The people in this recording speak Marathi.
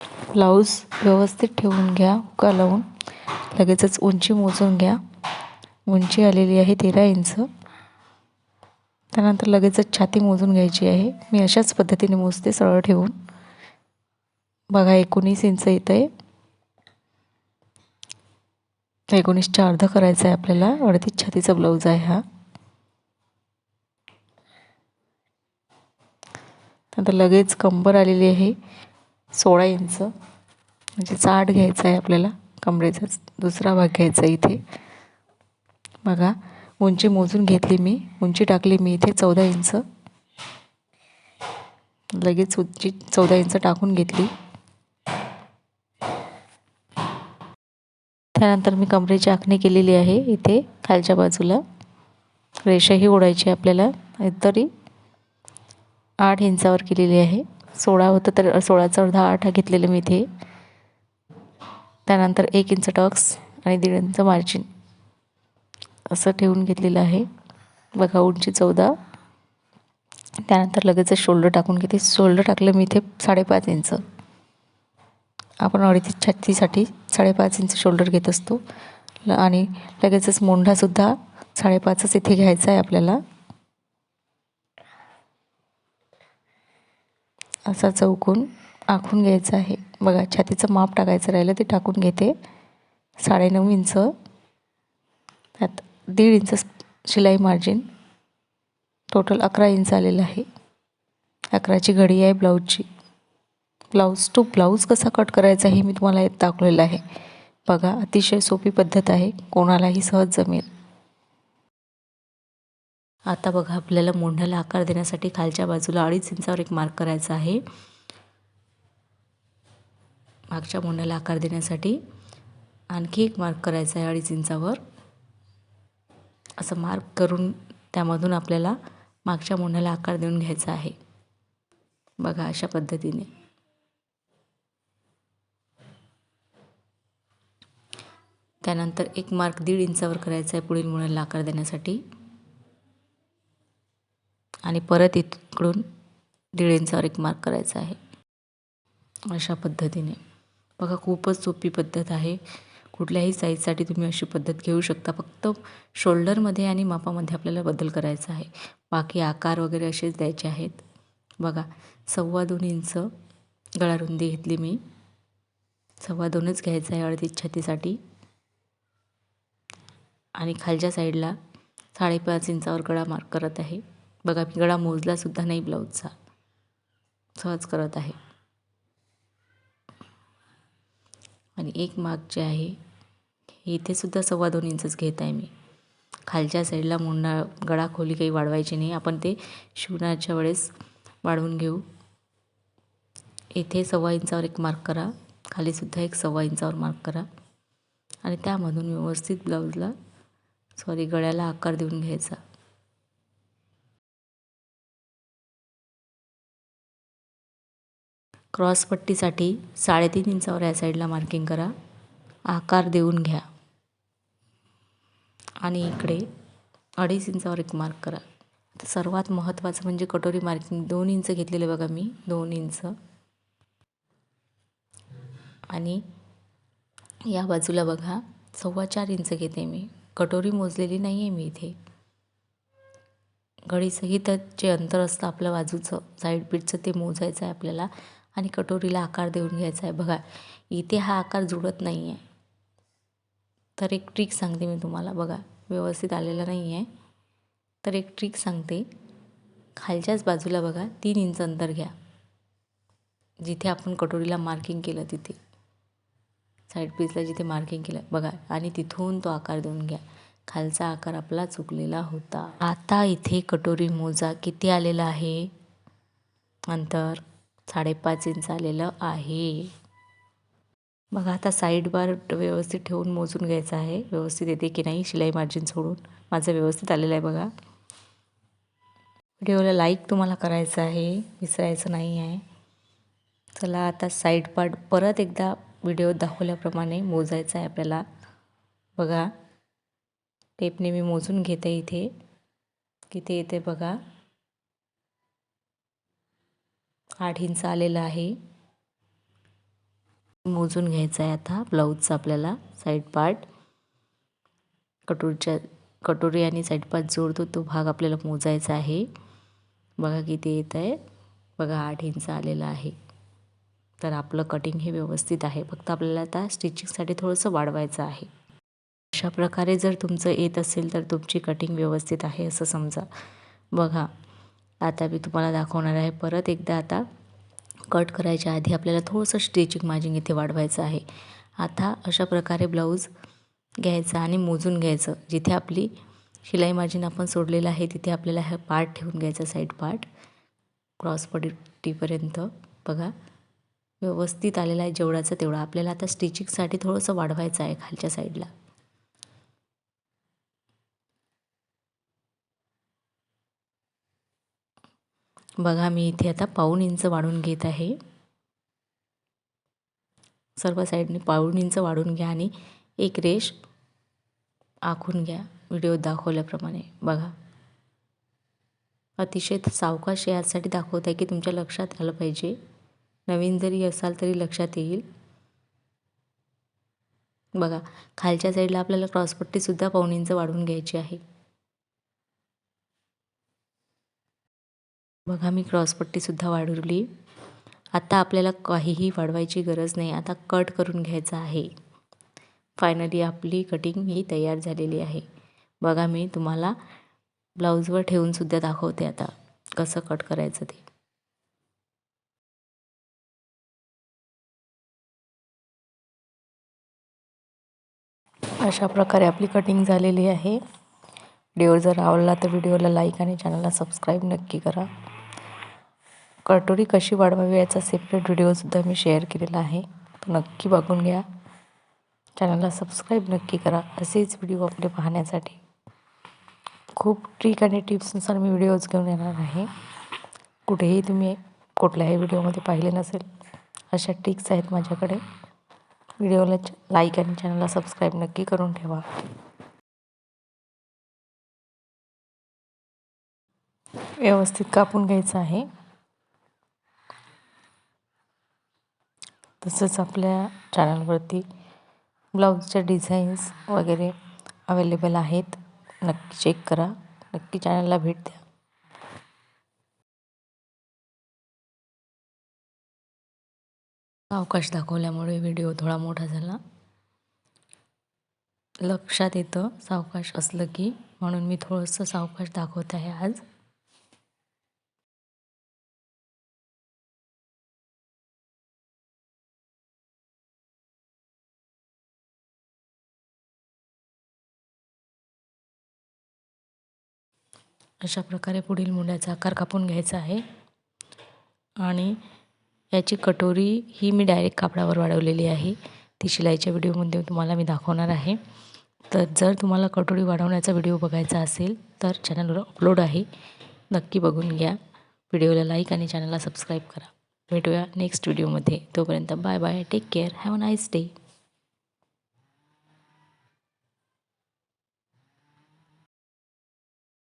ब्लाऊज व्यवस्थित ठेवून घ्या हुका लावून. लगेचच उंची मोजून घ्या. उंची आलेली आहे तेरा इंच. त्यानंतर लगेचच छाती मोजून घ्यायची आहे. मी अशाच पद्धतीने मोजते सरळ ठेवून. बघा एकोणीस इंच येतं आहे एकोणीसच्या अर्ध करायचं आहे आपल्याला. अडतीस छातीचा ब्लाऊज आहे हा. नंतर लगेच कंबर आलेली आहे. सोळा इंच. म्हणजे चाट घ्यायचा आहे आपल्याला कमरेचा. दुसरा भाग घ्यायचा आहे इथे. बघा उंची मोजून घेतली मी. उंची टाकली मी इथे चौदा इंच. लगेच उंची चौदा इंच टाकून घेतली. त्यानंतर मी कमरेची आखणी केलेली आहे इथे खालच्या बाजूला. रेषाही ओढायची आपल्याला. तरी आठ इंचावर केलेली आहे. सोळा होतं तर सोळाचा अर्धा आठ घेतलेलं मी इथे. त्यानंतर एक इंच टक्स आणि दीड इंच मार्जिन. असं ठेवून घेतलेलं आहे. बघा उंची चौदा. त्यानंतर लगेच शोल्डर टाकून घेते. शोल्डर टाकलं मी इथे साडेपाच इंच. आपण अडीच छत्तीसाठी साडेपाच इंच शोल्डर घेत असतो. आणि लगेचच मोंढासुद्धा साडेपाचच इथे घ्यायचा आहे आपल्याला. असा चौकून आखून घ्यायचा आहे. बघा छातीचं माप टाकायचं राहिलं ते टाकून घेते. साडेनऊ इंच. त्यात दीड इंच शिलाई मार्जिन. टोटल अकरा इंच आलेलं आहे. अकराची घडी आहे ब्लाऊजची. ब्लाऊज टू ब्लाऊज कसा कट करायचा हे मी तुम्हाला दाखवलेलं आहे. बघा अतिशय सोपी पद्धत आहे. कोणालाही सहज जमेल. आता बघा आपल्याला मोंढ्याला आकार देण्यासाठी खालच्या बाजूला अडीच इंचावर एक मार्क करायचा आहे. मागच्या मोंढ्याला आकार देण्यासाठी आणखी एक मार्क करायचा आहे अडीच इंचावर. असं मार्क करून त्यामधून आपल्याला मागच्या मोंढ्याला आकार देऊन घ्यायचा आहे. बघा अशा पद्धतीने. त्यानंतर एक मार्क दीड इंचावर करायचा आहे पुढील मुलांना आकार देण्यासाठी. आणि परत इकडून दीड इंचावर एक मार्क करायचा आहे. अशा पद्धतीने. बघा खूपच सोपी पद्धत आहे. कुठल्याही साईजसाठी तुम्ही अशी पद्धत घेऊ शकता. फक्त शोल्डरमध्ये आणि मापामध्ये आपल्याला बदल करायचा आहे. बाकी आकार वगैरे असेच द्यायचे आहेत. बघा सव्वा दोन इंच गळारुंदी घेतली मी. सव्वा दोनच घ्यायचं आहे अर्धी छातीसाठी आणि खालच्या साईडला साडेपाच इंचावर गळा मार्क करत आहे. बघा मी गळा मोजलासुद्धा नाही ब्लाऊजचा. सहज करत आहे. आणि एक माग जे आहे इथेसुद्धा सव्वा दोन इंचच घेत आहे मी. खालच्या साईडला मुंडा गळा खोली काही वाढवायची नाही. आपण ते शिवण्याच्या वेळेस वाढवून घेऊ. इथे सव्वा इंचावर एक मार्क करा. खालीसुद्धा एक सव्वा इंचावर मार्क करा. आणि त्यामधून व्यवस्थित ब्लाऊजला सॉरी गळ्याला आकार देऊन घ्यायचा. क्रॉसपट्टीसाठी साडेतीन इंचावर या साईडला मार्किंग करा. आकार देऊन घ्या. आणि इकडे अडीच इंचावर एक मार्क करा. सर्वात महत्त्वाचं म्हणजे कटोरी मार्किंग दोन इंच घेतलेले बघा मी. दोन इंच. आणि या बाजूला बघा. सव्वा चार इंच घेते मी. कटोरी मोजलेली नाही आहे मी इथे. घडीसहित जे अंतर असतं आपल्या बाजूचं साईड पीठचं ते मोजायचं आहे आपल्याला. आणि कटोरीला आकार देऊन घ्यायचा आहे. बघा इथे हा आकार जुळत नाही आहे तर एक ट्रिक सांगते मी तुम्हाला. बघा व्यवस्थित आलेला नाही आहे तर एक ट्रिक सांगते. खालच्याच बाजूला बघा तीन इंच अंतर घ्या. जिथे आपण कटोरीला मार्किंग केलं तिथे. साईड पीसला जिथे मार्किंग केलं. बघा आणि तिथून तो आकार देऊन घ्या. खालचा आकार आपला चुकलेला होता. आता इथे कटोरी मोजा. किती आलेला आहे? अंतर. साडेपाच इंच आलेलं आहे. बघा आता साईड बार व्यवस्थित ठेवून मोजून घ्यायचं आहे. व्यवस्थित येते की नाही शिलाई मार्जिन सोडून. माझं व्यवस्थित आलेलं आहे बघा. व्हिडिओला लाईक तुम्हाला करायचं आहे विसरायचं नाही आहे. चला आता साईड पार्ट परत एकदा व्हिडिओ दाखवल्याप्रमाणे मोजायचं आहे आपल्याला. बघा टेपने मी मोजून घेते इथे. किती येते बघा? आठ इंच आलेला आहे. मोजून घ्यायचं आहे आता. ब्लाऊजचा आपल्याला साईड पार्ट कटोरीच्या कटोरी आणि साईड पार्ट जोडतो तो भाग आपल्याला मोजायचा आहे. बघा किती येत आहे. बघा आठ इंच आलेला आहे. तर आपलं कटिंग हे व्यवस्थित आहे. फक्त आपल्याला आता स्टिचिंगसाठी थोडंसं वाढवायचं आहे. अशा प्रकारे जर तुमचं येत असेल तर तुमची कटिंग व्यवस्थित आहे असं समजा. बघा आता मी तुम्हाला दाखवणार आहे. परत एकदा आता कट करायच्या आधी आपल्याला थोडंसं स्टिचिंग मार्जिंग इथे वाढवायचं आहे. आता अशा प्रकारे ब्लाऊज घ्यायचा आणि मोजून घ्यायचं. जिथे आपली शिलाई मार्जिन आपण सोडलेलं आहे तिथे आपल्याला हा पार्ट ठेवून घ्यायचा साईड पार्ट क्रॉस पडीपर्यंत बघा. व्यवस्थित आलेला आहे जेवढाचं तेवढा. आपल्याला आता स्टिचिंगसाठी थोडंसं वाढवायचं आहे खालच्या साईडला बघा मी इथे आता पाऊण इंच वाढून घेत आहे. सर्व साईडने पाऊण इंच वाढून घ्या आणि एक रेश आखून घ्या. व्हिडिओ दाखवल्याप्रमाणे. बघा. अतिशय सावकाश यासाठी दाखवत आहे की तुमच्या लक्षात आलं पाहिजे. नवीन जरी असाल तरी लक्षात येईल. बघा खालच्या साईडला आपल्याला क्रॉसपट्टीसुद्धा पाऊण इंच वाढवून घ्यायची आहे. बघा मी क्रॉसपट्टीसुद्धा वाढवली. आता आपल्याला काहीही वाढवायची गरज नाही. आता कट करून घ्यायचं आहे. फायनली आपली कटिंग ही तयार झालेली आहे. बघा मी तुम्हाला ब्लाऊजवर ठेवूनसुद्धा दाखवते आता कसं कट करायचं ते. अशा प्रकारे आपली कटिंग झालेली आहे. व्हिडिओ जर आवडला तर व्हिडिओला लाईक आणि चॅनलला सबस्क्राईब नक्की करा. कटोरी कशी वाढवावी याचा सेपरेट व्हिडिओसुद्धा मी शेअर केलेला आहे. तो नक्की बघून घ्या. चॅनलला सबस्क्राईब नक्की करा. असेच व्हिडिओ आपले पाहण्यासाठी. खूप ट्रिक आणि टिप्सनुसार मी व्हिडिओज घेऊन येणार आहे. कुठेही तुम्ही कुठल्याही व्हिडिओमध्ये पाहिले नसेल अशा ट्रिक्स आहेत माझ्याकडे. व्हिडिओला लाईक आणि चॅनलला सबस्क्राईब नक्की करून ठेवा. व्यवस्थित कापून घ्यायचं आहे. तसंच आपल्या चॅनलवरती ब्लाऊजच्या डिझाईन्स वगैरे अवेलेबल आहेत. नक्की चेक करा. नक्की चॅनलला भेट द्या. अवकाश दाखवल्यामुळे व्हिडिओ थोडा मोठा झाला. लक्षात येतं सावकाश असलं की म्हणून मी थोडंसं सावकाश दाखवत आहे आज. अशा प्रकारे पुढील मुंड्याचा आकार कापून घ्यायचा आहे. आणि याची कटोरी ही मी डायरेक्ट कापडावर वाढवलेली आहे. ती शिलाईच्या व्हिडिओमध्ये तुम्हाला मी दाखवणार आहे. तर जर तुम्हाला कटोरी वाढवण्याचा व्हिडिओ बघायचा असेल तर चॅनलवर अपलोड आहे. नक्की बघून घ्या. व्हिडिओला लाईक आणि चॅनलला सबस्क्राईब करा. भेटूया नेक्स्ट व्हिडिओमध्ये तोपर्यंत bye bye take care have a nice day